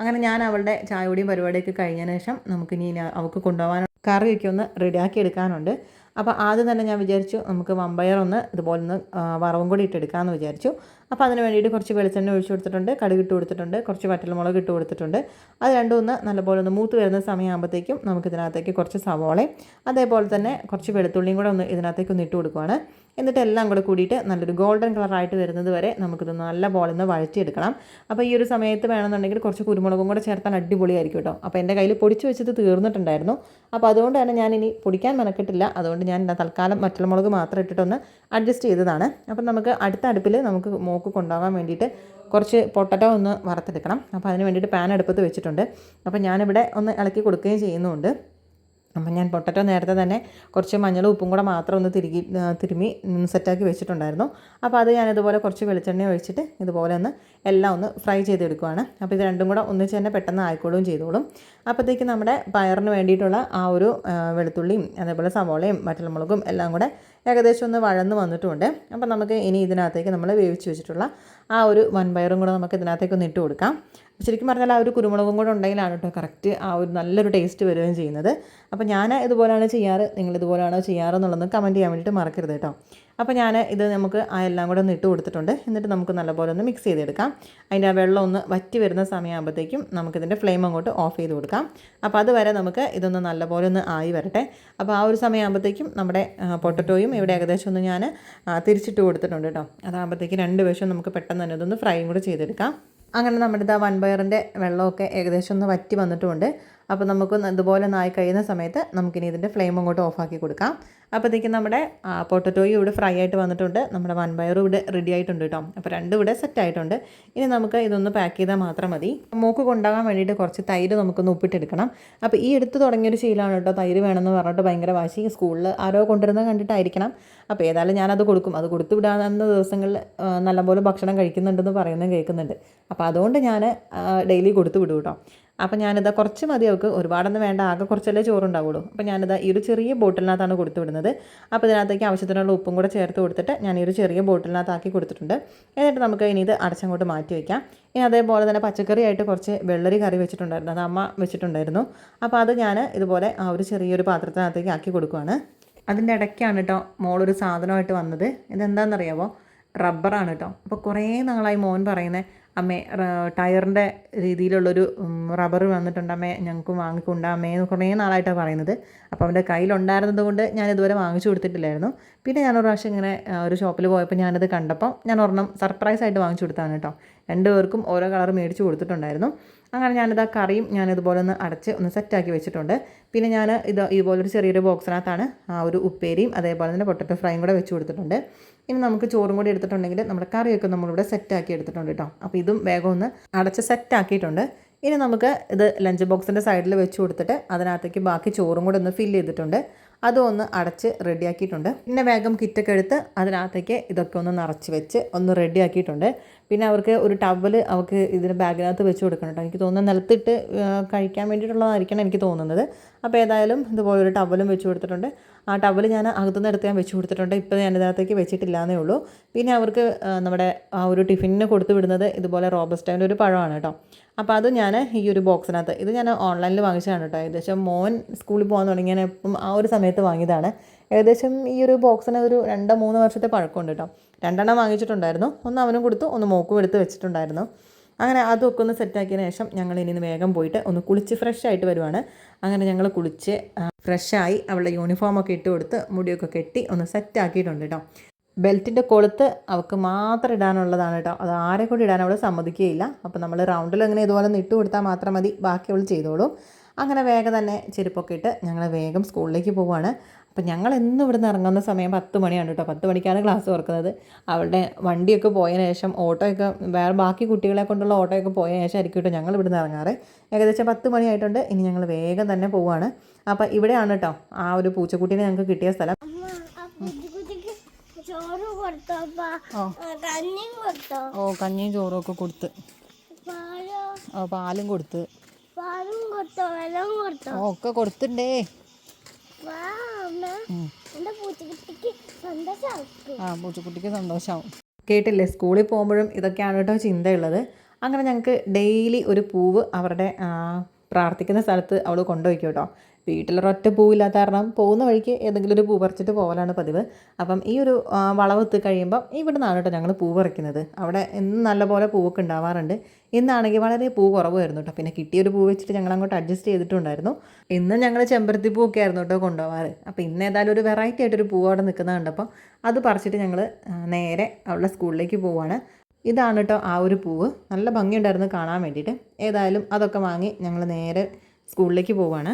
അങ്ങനെ ഞാൻ അവളുടെ ചായയോടെയും പരിപാടിയൊക്കെ കഴിഞ്ഞതിന് ശേഷം നമുക്കിനി അവൾക്ക് കൊണ്ടുപോകാൻ കറിയൊക്കെ ഒന്ന് റെഡിയാക്കി എടുക്കാനുണ്ട്. അപ്പോൾ ആദ്യം തന്നെ ഞാൻ വിചാരിച്ചു നമുക്ക് വമ്പയർ ഒന്ന് ഇതുപോലെ ഒന്ന് വറവും കൂടി ഇട്ടെടുക്കാമെന്ന് വിചാരിച്ചു. അപ്പോൾ അതിന് വേണ്ടിയിട്ട് കുറച്ച് വെളിച്ചെണ്ണ ഒഴിച്ചു കൊടുത്തിട്ടുണ്ട് കടുക് ഇട്ട് കൊടുത്തിട്ടുണ്ട് കുറച്ച് വറ്റൽമുളക് ഇട്ട് കൊടുത്തിട്ടുണ്ട്. അത് രണ്ടും ഒന്ന് നല്ലപോലെ ഒന്ന് മൂത്ത് വരുന്ന സമയമാകുമ്പോഴത്തേക്കും നമുക്ക് ഇതിനകത്തേക്ക് കുറച്ച് സവോളയും അതേപോലെ തന്നെ കുറച്ച് വെളുത്തുള്ളിയും കൂടെ ഒന്ന് ഇതിനകത്തേക്ക് ഒന്ന് ഇട്ട് കൊടുക്കുവാണ്. എന്നിട്ട് എല്ലാം കൂടെ കൂടിയിട്ട് നല്ലൊരു ഗോൾഡൻ കളറായിട്ട് വരുന്നത് വരെ നമുക്കിത് നല്ല പോലെ ഒന്ന് വഴറ്റിയെടുക്കണം. അപ്പോൾ ഈ ഒരു സമയത്ത് വേണമെന്നുണ്ടെങ്കിൽ കുറച്ച് കുരുമുളകും കൂടെ ചേർത്താൽ അടിപൊളിയായിരിക്കും കേട്ടോ. അപ്പോൾ എന്റെ കയ്യിൽ പൊടിച്ച് വെച്ചത് തീർന്നിട്ടുണ്ടായിരുന്നു. അപ്പോൾ അതുകൊണ്ട് തന്നെ ഞാൻ ഇനി പൊടിക്കാൻ മെനക്കെട്ടില്ല. അതുകൊണ്ട് ഞാൻ തൽക്കാലം മറ്റുള്ള മുളക് മാത്രം ഇട്ടിട്ടൊന്ന് അഡ്ജസ്റ്റ് ചെയ്തതാണ്. അപ്പം നമുക്ക് അടുത്ത അടുപ്പിൽ നമുക്ക് മോക്ക് കൊണ്ടുപോകാൻ വേണ്ടിയിട്ട് കുറച്ച് പൊട്ടറ്റോ ഒന്ന് വറുത്തെടുക്കണം. അപ്പോൾ അതിന് വേണ്ടിയിട്ട് പാൻ അടുപ്പത്ത് വെച്ചിട്ടുണ്ട്. അപ്പോൾ ഞാനിവിടെ ഒന്ന് ഇളക്കി കൊടുക്കുകയും ചെയ്യുന്നുണ്ട്. അപ്പം ഞാൻ പൊട്ടറ്റോ നേരത്തെ തന്നെ കുറച്ച് മഞ്ഞളും ഉപ്പും കൂടെ മാത്രം ഒന്ന് തിരുകി തിരുമി സെറ്റാക്കി വെച്ചിട്ടുണ്ടായിരുന്നു. അപ്പോൾ അത് ഞാൻ ഇതുപോലെ കുറച്ച് വെളിച്ചെണ്ണ ഒഴിച്ചിട്ട് ഇതുപോലെ ഒന്ന് എല്ലാം ഒന്ന് ഫ്രൈ ചെയ്തെടുക്കുവാണ്. അപ്പോൾ ഇത് രണ്ടും കൂടെ ഒന്നിച്ച് തന്നെ പെട്ടെന്ന് ആയിക്കോളും ചെയ്തോളും. അപ്പോഴത്തേക്ക് നമ്മുടെ പയറിന് വേണ്ടിയിട്ടുള്ള ആ ഒരു വെളുത്തുള്ളിയും അതേപോലെ സവോളയും വറ്റൽമുളകും എല്ലാം കൂടെ ഏകദേശം ഒന്ന് വഴന്ന് വന്നിട്ടുണ്ട്. അപ്പോൾ നമുക്ക് ഇനി ഇതിനകത്തേക്ക് നമ്മൾ വേവിച്ച് വെച്ചിട്ടുള്ള ആ ഒരു വൻപയറും കൂടെ നമുക്ക് ഇതിനകത്തേക്ക് ഒന്ന് ഇട്ട് കൊടുക്കാം. ശരിക്കും പറഞ്ഞാൽ ആ ഒരു കുരുമുളകും കൂടെ ഉണ്ടെങ്കിലാണ് കേട്ടോ കറക്റ്റ് ആ ഒരു നല്ലൊരു ടേസ്റ്റ് വരികയും ചെയ്യുന്നത്. അപ്പോൾ ഞാൻ ഇതുപോലെയാണ് ചെയ്യാറ് നിങ്ങൾ ഇതുപോലെയാണോ ചെയ്യാറ് എന്നുള്ളത് കമന്റ് ചെയ്യാൻ വേണ്ടിയിട്ട് മറക്കരുത് കേട്ടോ. അപ്പോൾ ഞാൻ ഇത് നമുക്ക് ആ എല്ലാം കൂടെ ഒന്ന് ഇട്ട് കൊടുത്തിട്ടുണ്ട്. എന്നിട്ട് നമുക്ക് നല്ലപോലെ ഒന്ന് മിക്സ് ചെയ്തെടുക്കാം. അതിന്റെ ആ വെള്ളം ഒന്ന് വറ്റി വരുന്ന സമയമാകുമ്പോഴത്തേക്കും നമുക്കിതിന്റെ ഫ്ലെയിം അങ്ങോട്ട് ഓഫ് ചെയ്ത് കൊടുക്കാം. അപ്പോൾ അതുവരെ നമുക്ക് ഇതൊന്ന് നല്ലപോലെ ഒന്ന് ആയി വരട്ടെ. അപ്പോൾ ആ ഒരു സമയമാകുമ്പോഴത്തേക്കും നമ്മുടെ പൊട്ടറ്റോയും ഇവിടെ ഏകദേശം ഒന്ന് ഞാൻ തിരിച്ചിട്ട് കൊടുത്തിട്ടുണ്ട് കേട്ടോ. അതാകുമ്പോഴത്തേക്കും രണ്ട് വശവും നമുക്ക് പെട്ടെന്ന് തന്നെ ഇതൊന്ന് ഫ്രൈയും കൂടെ ചെയ്തെടുക്കാം. അങ്ങനെ നമ്മുടെ ഇതാ വൻപയറിന്റെ വെള്ളമൊക്കെ ഏകദേശം ഒന്ന് വറ്റി വന്നിട്ടുമുണ്ട് അപ്പോൾ നമുക്ക് ഇതുപോലെ നായി കഴിയുന്ന സമയത്ത് നമുക്കിനി ഇതിന്റെ ഫ്ലെയിം അങ്ങോട്ട് ഓഫാക്കി കൊടുക്കാം. അപ്പോഴത്തേക്കും നമ്മുടെ പൊട്ടറ്റോയും ഇവിടെ ഫ്രൈ ആയിട്ട് വന്നിട്ടുണ്ട്. നമ്മുടെ വൻപയറും ഇവിടെ റെഡി ആയിട്ടുണ്ട് കേട്ടോ അപ്പോൾ രണ്ടും ഇവിടെ സെറ്റ് ആയിട്ടുണ്ട്. ഇനി നമുക്ക് ഇതൊന്ന് പാക്ക് ചെയ്താൽ മാത്രം മതി. മൂക്ക് കൊണ്ടാകാൻ വേണ്ടിയിട്ട് കുറച്ച് തൈര് നമുക്കൊന്ന് ഉപ്പിട്ടെടുക്കണം. അപ്പോൾ ഈ എടുത്ത് തുടങ്ങിയൊരു ശീലമാണ് കേട്ടോ തൈര് വേണമെന്ന് പറഞ്ഞിട്ട് ഭയങ്കര വാശി. സ്കൂളിൽ ആരോ കൊണ്ടുവരുന്നത് കണ്ടിട്ടായിരിക്കണം. അപ്പോൾ ഏതായാലും ഞാനത് കൊടുക്കും. അത് കൊടുത്തു വിടാവുന്ന ദിവസങ്ങളിൽ നല്ലപോലെ ഭക്ഷണം കഴിക്കുന്നുണ്ടെന്ന് പറയുന്നത് കേൾക്കുന്നുണ്ട്. അപ്പോൾ അതുകൊണ്ട് ഞാൻ ഡെയിലി കൊടുത്തു വിടും കേട്ടോ അപ്പോൾ ഞാനിത് കുറച്ച് മതി അവൾക്ക്. ഒരുപാടൊന്നും വേണ്ട. ആകെ കുറച്ചല്ലേ ചോറുണ്ടാവുള്ളൂ. അപ്പോൾ ഞാനിത് ഈ ഒരു ചെറിയ ബോട്ടിലിനകത്താണ് കൊടുത്തു വിടുന്നത്. അപ്പോൾ ഇതിനകത്തേക്ക് ആവശ്യത്തിനുള്ള ഉപ്പും കൂടെ ചേർത്ത് കൊടുത്തിട്ട് ഞാൻ ഈ ഒരു ചെറിയ ബോട്ടിലിനകത്താക്കി കൊടുത്തിട്ടുണ്ട്. എന്നിട്ട് നമുക്ക് ഇനി ഇത് അടച്ചങ്ങോട്ട് മാറ്റി വയ്ക്കാം ഇനി അതേപോലെ തന്നെ പച്ചക്കറിയായിട്ട് കുറച്ച് വെള്ളരി കറി വെച്ചിട്ടുണ്ടായിരുന്നു. അത് അമ്മ വെച്ചിട്ടുണ്ടായിരുന്നു. അപ്പോൾ അത് ഞാൻ ഇതുപോലെ ആ ഒരു ചെറിയൊരു പാത്രത്തിനകത്തേക്ക് ആക്കി കൊടുക്കുവാണ്. അതിന്റെ ഇടയ്ക്കാണ് കേട്ടോ മോളൊരു സാധനമായിട്ട് വന്നത്. ഇതെന്താണെന്നറിയാമോ റബ്ബറാണ് കേട്ടോ അപ്പോൾ കുറേ നാളായി മോൻ പറയുന്നത് അമ്മേ ടയറിന്റെ രീതിയിലുള്ളൊരു റബ്ബർ വന്നിട്ടുണ്ട് അമ്മേ ഞങ്ങൾക്ക് വാങ്ങിക്കൊണ്ട് അമ്മേ എന്ന് കുറേ നാളായിട്ടാണ് പറയുന്നത്. അപ്പോൾ അവന്റെ കയ്യിലുണ്ടായിരുന്നത് കൊണ്ട് ഞാൻ ഇതുവരെ വാങ്ങിച്ചു കൊടുത്തിട്ടില്ലായിരുന്നു. പിന്നെ ഞാനൊരു പ്രാവശ്യം ഇങ്ങനെ ഒരു ഷോപ്പിൽ പോയപ്പോൾ ഞാനത് കണ്ടപ്പോൾ ഞാൻ ഒരെണ്ണം സർപ്രൈസായിട്ട് വാങ്ങിച്ചു കൊടുത്താണ് കേട്ടോ. രണ്ടുപേർക്കും ഓരോ കളർ മേടിച്ച് കൊടുത്തിട്ടുണ്ടായിരുന്നു. അങ്ങനെ ഞാനിത് ആ കറിയും ഞാൻ ഇതുപോലെ ഒന്ന് അടച്ച് ഒന്ന് സെറ്റാക്കി വെച്ചിട്ടുണ്ട്. പിന്നെ ഞാൻ ഇത് ഇതുപോലൊരു ചെറിയൊരു ബോക്സിനകത്താണ് ആ ഒരു ഉപ്പേരിയും അതേപോലെ തന്നെ പൊട്ടറ്റോ ഫ്രൈയും കൂടെ വെച്ച് കൊടുത്തിട്ടുണ്ട്. ഇനി നമുക്ക് ചോറും കൂടി എടുത്തിട്ടുണ്ടെങ്കിൽ നമ്മുടെ കറിയൊക്കെ നമ്മളിവിടെ സെറ്റാക്കി എടുത്തിട്ടുണ്ട് കേട്ടോ. അപ്പോൾ ഇതും വേഗം ഒന്ന് അടച്ച് സെറ്റാക്കിയിട്ടുണ്ട്. ഇനി നമുക്ക് ഇത് ലഞ്ച് ബോക്സിന്റെ സൈഡിൽ വെച്ച് കൊടുത്തിട്ട് അതിനകത്തേക്ക് ബാക്കി ചോറും കൂടെ ഒന്ന് ഫില്ല് ചെയ്തിട്ടുണ്ട്. അതും ഒന്ന് അടച്ച് റെഡിയാക്കിയിട്ടുണ്ട്. പിന്നെ വേഗം കിറ്റൊക്കെ എടുത്ത് അതിനകത്തേക്ക് ഇതൊക്കെ ഒന്ന് നിറച്ച് വെച്ച് ഒന്ന് റെഡിയാക്കിയിട്ടുണ്ട്. പിന്നെ അവർക്ക് ഒരു ടവൽ അവർക്ക് ഇതിന് ബാഗിനകത്ത് വെച്ച് കൊടുക്കണം എനിക്ക് തോന്നുന്നത് നിലത്തിട്ട് കഴിക്കാൻ വേണ്ടിയിട്ടുള്ളതായിരിക്കണം എനിക്ക് തോന്നുന്നത്. അപ്പോൾ ഏതായാലും ഇതുപോലെ ഒരു ടവലും വെച്ച് കൊടുത്തിട്ടുണ്ട്. ആ ടവൽ ഞാൻ അകത്തുനിന്ന് എടുത്ത് ഞാൻ വെച്ച് കൊടുത്തിട്ടുണ്ട്. ഇപ്പോൾ ഞാൻ ഇതിനകത്തേക്ക് വെച്ചിട്ടില്ലാന്നേ ഉള്ളൂ. പിന്നെ അവർക്ക് നമ്മുടെ ആ ഒരു ടിഫിനിന് കൊടുത്തു വിടുന്നത് ഇതുപോലെ റോബസ്റ്റൈന്റെ ഒരു പഴമാണ് കേട്ടോ. അപ്പോൾ അത് ഞാൻ ഈ ഒരു ബോക്സിനകത്ത് ഇത് ഞാൻ ഓൺലൈനിൽ വാങ്ങിച്ചതാണ് കേട്ടോ ഏകദേശം മോൻ സ്കൂളിൽ പോകാൻ തുടങ്ങിയ ഇപ്പം ആ ഒരു സമയത്ത് വാങ്ങിയതാണ്. ഏകദേശം ഈ ഒരു ബോക്സിന് ഒരു രണ്ടോ മൂന്ന് വർഷത്തെ പഴക്കമുണ്ട് കേട്ടോ രണ്ടെണ്ണം വാങ്ങിച്ചിട്ടുണ്ടായിരുന്നു. ഒന്ന് അവനും കൊടുത്തു ഒന്ന് മോക്കും എടുത്ത് വെച്ചിട്ടുണ്ടായിരുന്നു. അങ്ങനെ അതൊക്കെ ഒന്ന് സെറ്റാക്കിയതിന് ശേഷം ഞങ്ങൾ ഇനി വേഗം പോയിട്ട് ഒന്ന് കുളിച്ച് ഫ്രഷ് ആയിട്ട് വരുവാണ്. അങ്ങനെ ഞങ്ങൾ കുളിച്ച് ഫ്രഷായി അവളുടെ യൂണിഫോമൊക്കെ ഇട്ട് കൊടുത്ത് മുടിയൊക്കെ കെട്ടി ഒന്ന് സെറ്റാക്കിയിട്ടുണ്ട് കേട്ടോ ബെൽറ്റിന്റെ കൊളുത്ത് അവൾക്ക് മാത്രം ഇടാനുള്ളതാണ് കേട്ടോ. അത് ആരെ കൂടി ഇടാൻ അവൾ സമ്മതിക്കുകയില്ല. അപ്പോൾ നമ്മൾ റൗണ്ടിൽ അങ്ങനെ ഇതുപോലെ ഇട്ട് കൊടുത്താൽ മാത്രം മതി. ബാക്കി അവൾ ചെയ്തോളും. അങ്ങനെ വേഗം തന്നെ ചെരുപ്പൊക്കെ ഇട്ട് ഞങ്ങൾ വേഗം സ്കൂളിലേക്ക് പോവുകയാണ് അപ്പം ഞങ്ങൾ എന്നും ഇവിടുന്ന് ഇറങ്ങുന്ന സമയം പത്ത് മണിയാണ് കേട്ടോ. പത്ത് മണിക്കാണ് ക്ലാസ് തുറക്കുന്നത്. അവളുടെ വണ്ടിയൊക്കെ പോയതിന് ശേഷം ഓട്ടോയൊക്കെ വേറെ ബാക്കി കുട്ടികളെ കൊണ്ടുള്ള ഓട്ടോയൊക്കെ പോയതിന് ശേഷം ആയിരിക്കും കേട്ടോ ഞങ്ങൾ ഇവിടുന്ന് ഇറങ്ങാറ്. ഏകദേശം പത്ത് മണിയായിട്ടുണ്ട് ഇനി ഞങ്ങൾ വേഗം തന്നെ പോവുകയാണ് അപ്പം ഇവിടെയാണ് കേട്ടോ ആ ഒരു പൂച്ചക്കുട്ടീനെ ഞങ്ങൾക്ക് കിട്ടിയ സ്ഥലം. ചോറ് കൊടുത്തപ്പ ഓ. കഞ്ഞിയും കൊടുത്തോ. ഓ കഞ്ഞിയും ചോറും ഒക്കെ കൊടുത്ത് ഓ പാലും കൊടുത്ത്. പാലും കൊടുത്തോ വെള്ളവും കൊടുത്തോ? ഓ ഒക്കെ കൊടുത്തിണ്ടേ. ആ പൂച്ചക്കുട്ടിക്ക് സന്തോഷമാവും കേട്ടില്ലേ സ്കൂളിൽ പോകുമ്പോഴും ഇതൊക്കെയാണ് കേട്ടോ ചിന്തയുള്ളത്. അങ്ങനെ ഞങ്ങൾക്ക് ഡെയിലി ഒരു പൂവ് അവരുടെ ആ, പ്രാർത്ഥിക്കുന്ന സ്ഥലത്ത് അവൾ കൊണ്ടുപോയിക്കും കേട്ടോ. വീട്ടിലൊരൊറ്റ പൂവില്ലാത്ത കാരണം പോകുന്ന വഴിക്ക് ഏതെങ്കിലും ഒരു പൂ പറിച്ചിട്ട് പോകലാണ് പതിവ്. അപ്പം ഈ ഒരു ആ, വളവ് എത്തി കഴിയുമ്പം ഇവിടെ നിന്നാണ് ഞങ്ങൾ പൂ പറിക്കുന്നത്. അവിടെ എന്നും നല്ലപോലെ പൂവൊക്കെ ഉണ്ടാവാറുണ്ട്. ഇന്നാണെങ്കിൽ വളരെ പൂ കുറവായിരുന്നു കേട്ടോ പിന്നെ കിട്ടിയൊരു പൂ വെച്ചിട്ട് ഞങ്ങൾ അങ്ങോട്ട് അഡ്ജസ്റ്റ് ചെയ്തിട്ടുണ്ടായിരുന്നു. ഇന്ന് ഞങ്ങൾ ചെമ്പരത്തി പൂവൊക്കെ ആയിരുന്നു കേട്ടോ കൊണ്ടുപോകാറ് അപ്പോൾ ഇന്ന് ഏതായാലും ഒരു വെറൈറ്റി ആയിട്ടൊരു പൂ അവിടെ നിൽക്കുന്നത് കണ്ടപ്പോൾ അത് പറിച്ചിട്ട് ഞങ്ങൾ നേരെ അവളുടെ സ്കൂളിലേക്ക് പോവാണ്. ഇതാണ് കേട്ടോ ആ ഒരു പൂവ്. നല്ല ഭംഗിയുണ്ടായിരുന്നു കാണാൻ വേണ്ടിയിട്ട്. ഏതായാലും അതൊക്കെ വാങ്ങി ഞങ്ങൾ നേരെ സ്കൂളിലേക്ക് പോവാണ്.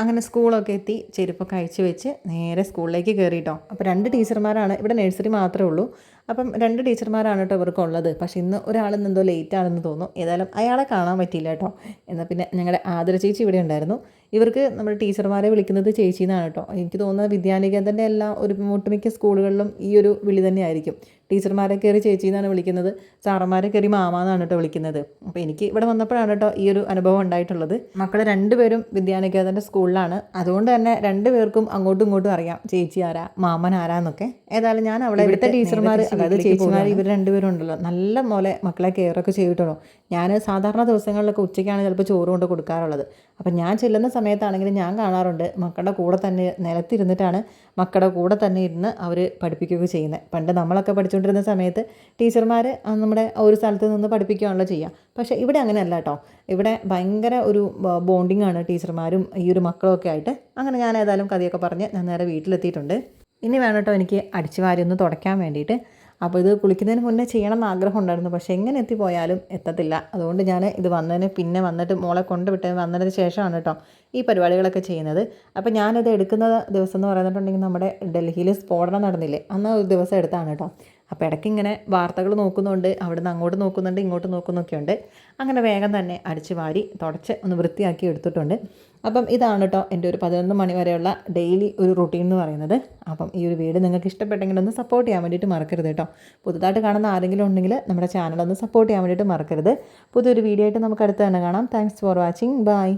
അങ്ങനെ സ്കൂളൊക്കെ എത്തി ചെരുപ്പൊക്കെ അയച്ചു വെച്ച് നേരെ സ്കൂളിലേക്ക് കയറി കേട്ടോ അപ്പോൾ രണ്ട് ടീച്ചർമാരാണ് ഇവിടെ നഴ്സറി മാത്രമേ ഉള്ളൂ. അപ്പം രണ്ട് ടീച്ചർമാരാണ് കേട്ടോ ഇവർക്കുള്ളത് പക്ഷേ ഇന്ന് ഒരാളിന്ന് എന്തോ ലേറ്റ് ആണെന്ന് തോന്നുന്നു. ഏതായാലും അയാളെ കാണാൻ പറ്റിയില്ല കേട്ടോ. എന്നാൽ പിന്നെ ഞങ്ങളുടെ ആദര ചേച്ചി ഇവിടെ ഉണ്ടായിരുന്നു. ഇവർക്ക് നമ്മുടെ ടീച്ചർമാരെ വിളിക്കുന്നത് ചേച്ചി എന്നാണ് കേട്ടോ. എനിക്ക് തോന്നുന്നത് വിദ്യാനികേതന്റെ എല്ലാ ഒരു ഒട്ടുമിക്ക സ്കൂളുകളിലും ഈ ഒരു വിളി തന്നെയായിരിക്കും. ടീച്ചർമാരെ കയറി ചേച്ചി എന്നാണ് വിളിക്കുന്നത്. സാറന്മാരെ കയറി മാമ എന്നാണ് കേട്ടോ വിളിക്കുന്നത്. അപ്പോൾ എനിക്ക് ഇവിടെ വന്നപ്പോഴാണ് കേട്ടോ ഈ ഒരു അനുഭവം ഉണ്ടായിട്ടുള്ളത്. മക്കൾ രണ്ടുപേരും വിദ്യാനികേതന്റെ സ്കൂളിലാണ്. അതുകൊണ്ട് തന്നെ രണ്ടുപേർക്കും അങ്ങോട്ടും ഇങ്ങോട്ടും അറിയാം ചേച്ചി ആരാ മാമൻ ആരാന്നൊക്കെ. ഏതായാലും ഞാൻ അവിടെ ഇവിടുത്തെ ടീച്ചർമാർ അതായത് ചേച്ചിമാർ ഇവർ രണ്ടുപേരും ഉണ്ടല്ലോ. നല്ല പോലെ മക്കളെ കെയറൊക്കെ ചെയ്തിട്ടുള്ളൂ. ഞാൻ സാധാരണ ദിവസങ്ങളിലൊക്കെ ഉച്ചയ്ക്കാണ് ചിലപ്പോൾ ചോറ് കൊണ്ട് കൊടുക്കാറുള്ളത്. അപ്പം ഞാൻ ചെല്ലുന്ന സമയത്താണെങ്കിലും ഞാൻ കാണാറുണ്ട് മക്കളുടെ കൂടെ തന്നെ നിലത്തിരുന്നിട്ടാണ് മക്കളുടെ കൂടെ തന്നെ ഇരുന്ന് അവർ പഠിപ്പിക്കുകയൊക്കെ ചെയ്യുന്നത് പണ്ട് നമ്മളൊക്കെ പഠിച്ചുകൊണ്ടിരുന്ന സമയത്ത് ടീച്ചർമാർ നമ്മുടെ ഒരു സ്ഥലത്ത് നിന്ന് പഠിപ്പിക്കുകയാണല്ലോ ചെയ്യുക. പക്ഷേ ഇവിടെ അങ്ങനെയല്ല കേട്ടോ. ഇവിടെ ഭയങ്കര ഒരു ബോണ്ടിങ് ആണ് ടീച്ചർമാരും ഈ ഒരു മക്കളൊക്കെ ആയിട്ട്. അങ്ങനെ ഞാൻ ഏതായാലും കഥയൊക്കെ പറഞ്ഞ് ഞാൻ നേരെ വീട്ടിലെത്തിയിട്ടുണ്ട്. ഇനി വേണം കേട്ടോ എനിക്ക് അടിച്ചു വാരി ഒന്ന് തുടയ്ക്കാൻ വേണ്ടിയിട്ട്. അപ്പോൾ ഇത് കുളിക്കുന്നതിന് മുന്നേ ചെയ്യണം ആഗ്രഹം ഉണ്ടായിരുന്നു. പക്ഷേ എങ്ങനെ എത്തിപ്പോയാലും എത്തത്തില്ല. അതുകൊണ്ട് ഞാൻ ഇത് വന്നതിന് പിന്നെ വന്നിട്ട് മോളെ കൊണ്ടുവിട്ട് വന്നതിന് ശേഷമാണ് കേട്ടോ ഈ പരിപാടികളൊക്കെ ചെയ്യുന്നത്. അപ്പോൾ ഞാനിത് എടുക്കുന്ന ദിവസം എന്ന് പറയുന്നിട്ടുണ്ടെങ്കിൽ നമ്മുടെ ഡൽഹിയിൽ സ്ഫോടനം നടന്നില്ലേ? അന്ന് ഒരു ദിവസം എടുത്താണ് കേട്ടോ. അപ്പോൾ ഇടയ്ക്ക് ഇങ്ങനെ വാർത്തകൾ നോക്കുന്നുണ്ട് അവിടുന്ന് അങ്ങോട്ട് നോക്കുന്നുണ്ട് ഇങ്ങോട്ട് നോക്കുന്നൊക്കെയുണ്ട് അങ്ങനെ വേഗം തന്നെ അടിച്ച് വാരി തുടച്ച് ഒന്ന് വൃത്തിയാക്കി എടുത്തിട്ടുണ്ട്. അപ്പം ഇതാണ് കേട്ടോ എന്റെ ഒരു പതിനൊന്ന് മണി വരെയുള്ള ഡെയിലി ഒരു റുട്ടീൻ എന്ന് പറയുന്നത്. അപ്പം ഈ ഒരു വീട് നിങ്ങൾക്ക് ഇഷ്ടപ്പെട്ടെങ്കിൽ ഒന്ന് സപ്പോർട്ട് ചെയ്യാൻ വേണ്ടിയിട്ട് മറക്കരുത് കേട്ടോ പുതുതായിട്ട് കാണുന്ന ആരെങ്കിലും ഉണ്ടെങ്കിൽ നമ്മുടെ ചാനൽ ഒന്ന് സപ്പോർട്ട് ചെയ്യാൻ വേണ്ടിയിട്ട് മറക്കരുത്. പുതിയൊരു വീഡിയോ ആയിട്ട് നമുക്ക് അടുത്ത് തന്നെ കാണാം. Thanks for watching bye